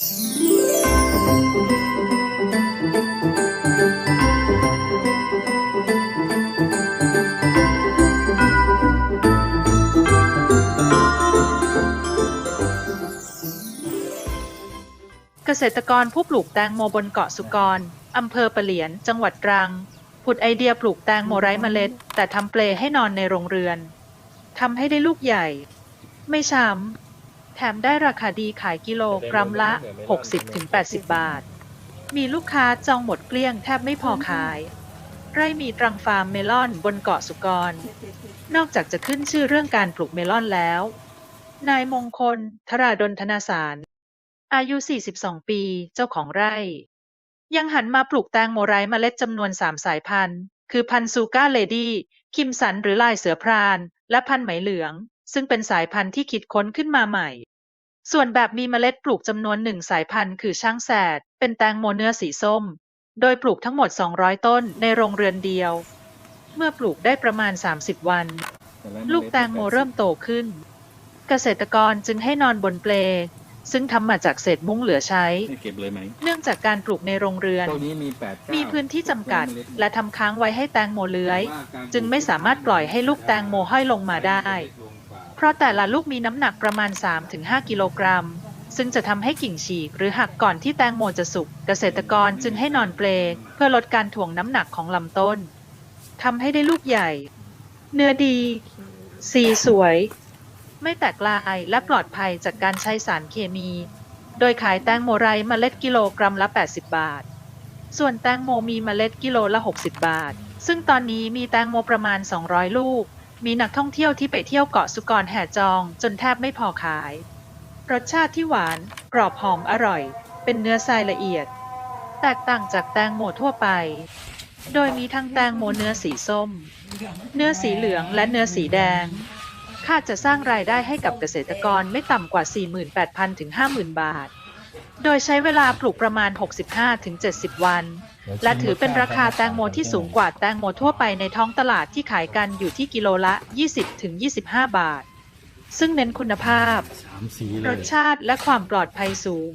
เกษตรกรผู้ปลูกแตงโมบนเกาะสุกร อำเภอปะเหลียน จังหวัดตรัง ผุดไอเดียปลูกแตงโมไร้เมล็ด แต่ทำเปลให้นอนในโรงเรือน ทำให้ได้ลูกใหญ่ ไม่ช้ำ แถมได้ราคาดีขายกิโลกรัมละ 60-80 บาท มีลูกค้าจองหมดเกลี้ยงแทบไม่พอขาย ไร่มีตรังฟาร์มเมลอนบนเกาะสุกร นอกจากจะขึ้นชื่อเรื่องการปลูกเมลอนแล้ว นายมงคล ธราดลธนาสาร อายุ 42 ปี เจ้าของไร่ ยังหันมาปลูกแตงโมไร้เมล็ดจำนวน 3 สายพันธุ์ คือพันธุ์ซูก้าเลดี้คิมสันหรือลายเสือพราน และพันธุ์ไหมเหลือง ซึ่งเป็นสายพันธุ์ที่คิดค้นขึ้นมาใหม่ ส่วนแบบมีเมล็ดปลูกจำนวนหนึ่งสายพันธุ์คือช่างแสด เป็นแตงโมเนื้อสีส้ม โดยปลูกทั้งหมด 200 ต้นในโรงเรือนเดียว เมื่อปลูกได้ประมาณ 30 วัน ลูกแตงโมเริ่มโตขึ้น เกษตรกรจึงให้นอนบนเปลซึ่งทำมาจากเศษมุ้งเหลือใช้ให้เก็บเลยไหม เนื่องจากการปลูกในโรงเรือนพวกนี้มีแปดเก้ามีพื้นที่จำกัด และทำค้างไว้ให้แตงโมเลื้อย จึงไม่สามารถปล่อยให้ลูกแตงโมห้อยลงมาได้ เพราะแต่ละลูกมีน้ำหนักประมาณ 3-5 กิโลกรัม ซึ่งจะทำให้กิ่งฉีกหรือหักก่อนที่แตงโมจะสุก เกษตรกรจึงให้นอนเปลเพื่อลดการถ่วงน้ำหนักของลำต้นทำให้ได้ลูกใหญ่ เนื้อดี สีสวย ไม่แตกลายและปลอดภัยจากการใช้สารเคมี โดยขายแตงโมไร้เมล็ดกิโลกรัมละ 80 บาท ส่วนแตงโมมีเมล็ดกิโลละ 60 บาท ซึ่งตอนนี้มีแตงโมประมาณ 200 ลูก มีนักท่องเที่ยวที่ไปเที่ยวเกาะสุกรแห่จองจนแทบไม่พอขาย รสชาติที่หวาน กรอบหอมอร่อย เป็นเนื้อทรายละเอียด แตกต่างจากแตงโมทั่วไป โดยมีทั้งแตงโมเนื้อสีส้ม เนื้อสีเหลืองและเนื้อสีแดงคาดจะสร้างรายได้ให้กับเกษตรกรไม่ต่ำกว่า 48,000 ถึง 50,000 บาท โดยใช้เวลาปลูกประมาณ 65-70 วัน และถือเป็นราคาแตงโมที่สูงกว่าแตงโมทั่วไปในท้องตลาดที่ขายกันอยู่ที่กิโลละ 20-25 บาท ซึ่งเน้นคุณภาพสามสีเลรยสชาติและความปลอดภัยสูง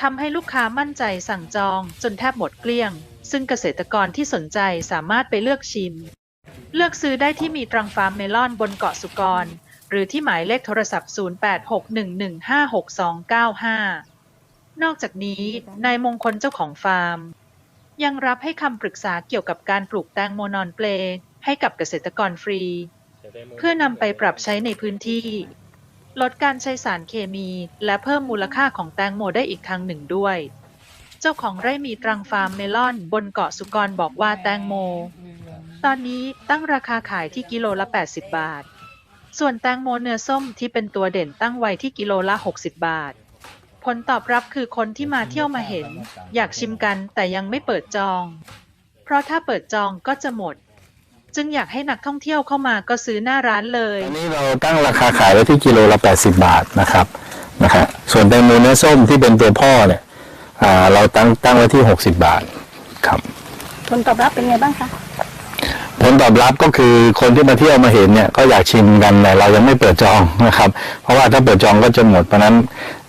ทำให้ลูกค้ามั่นใจสั่งจองจนแทบหมดเกลี้ยง ซึ่งเกษตรกรที่สนใจสามารถไปเลือกชิม เลือกซื้อได้ที่มีตรังฟาร์มเมลอนบนเกาะสุกร หรือที่หมายเลขโทรศัพท์ 0861156295 นอกจากนี้ นายมงคลเจ้าของฟาร์ม ยังรับให้คำปรึกษาเกี่ยวกับการปลูกแตงโมนอนเปลให้กับเกษตรกรฟรี เพื่อนำไปปรับใช้ในพื้นที่ ลดการใช้สารเคมี และเพิ่มมูลค่าของแตงโมได้อีกทางหนึ่งด้วย เจ้าของไร่มีตรังฟาร์มเมลอนบนเกาะสุกรบอกว่าแตงโม ตอนนี้ตั้งราคาขายที่กิโลละ 80 บาท ส่วนแตงโมเนื้อส้มที่เป็นตัวเด่นตั้งไว้ที่กิโลละ 60 บาท ผลตอบรับคือคนที่มาเที่ยวมาเห็น อยากชิมกันแต่ยังไม่เปิดจอง เพราะถ้าเปิดจองก็จะหมด จึงอยากให้นักท่องเที่ยวเข้ามาก็ซื้อหน้าร้านเลยอันนี้เราตั้งราคาขายไว้ที่กิโลละ 80 บาทนะครับนะครับส่วนแตงโมเนื้อส้มที่เป็นตัวพ่อเนี่ยอ่าเราตั้งตั้งไว้ที่ 60 บาทครับผลตอบรับเป็นไงบ้างคะ ผลตอบรับก็คือคนที่มาเที่ยวมาเห็นเนี่ยก็อยากชิมกันแต่เรายังไม่เปิดจองนะครับ เพราะว่าถ้าเปิดจองก็จะหมดเพราะนั้น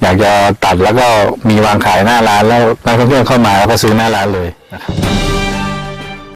อยากจะตัดแล้วก็มีวางขายหน้าร้านแล้วนักท่องเที่ยวเข้ามาแล้วก็ซื้อหน้าร้านเลยนะครับ